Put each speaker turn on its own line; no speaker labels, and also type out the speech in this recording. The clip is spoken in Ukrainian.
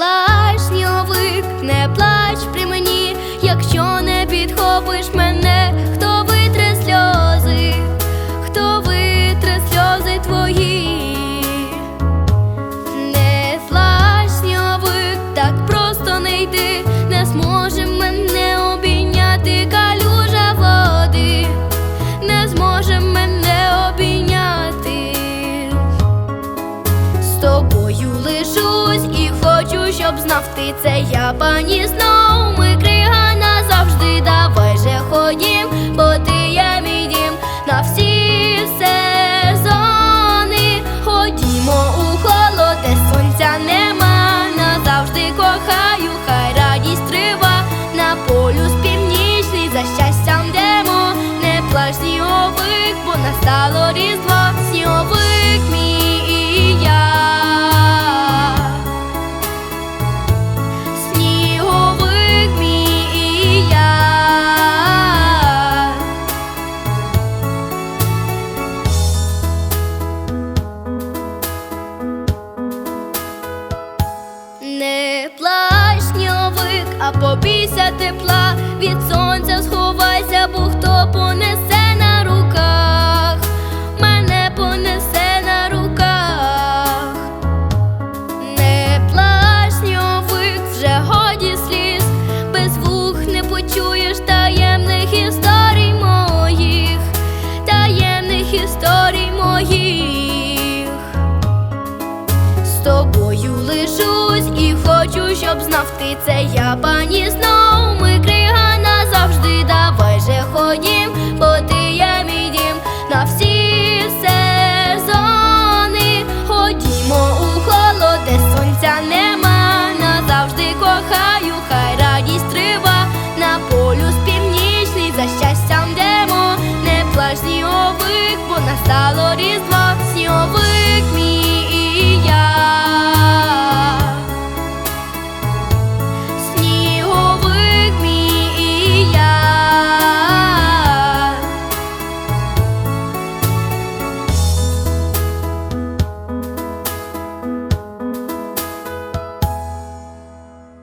плач, сніговик, не плач. Щоб знав ти це я пані знов. Ми крига назавжди, давай же ходім, бо ти є мій дім на всі сезони. Ходімо у холод, де сонця нема. Назавжди кохаю, хай радість трива. На полюс північний за щастям йдемо. Не плач сніговик, бо настало різдво, сніговик побійся тепла, від сонця сховайся, хочу, щоб знав ти це я пані знов.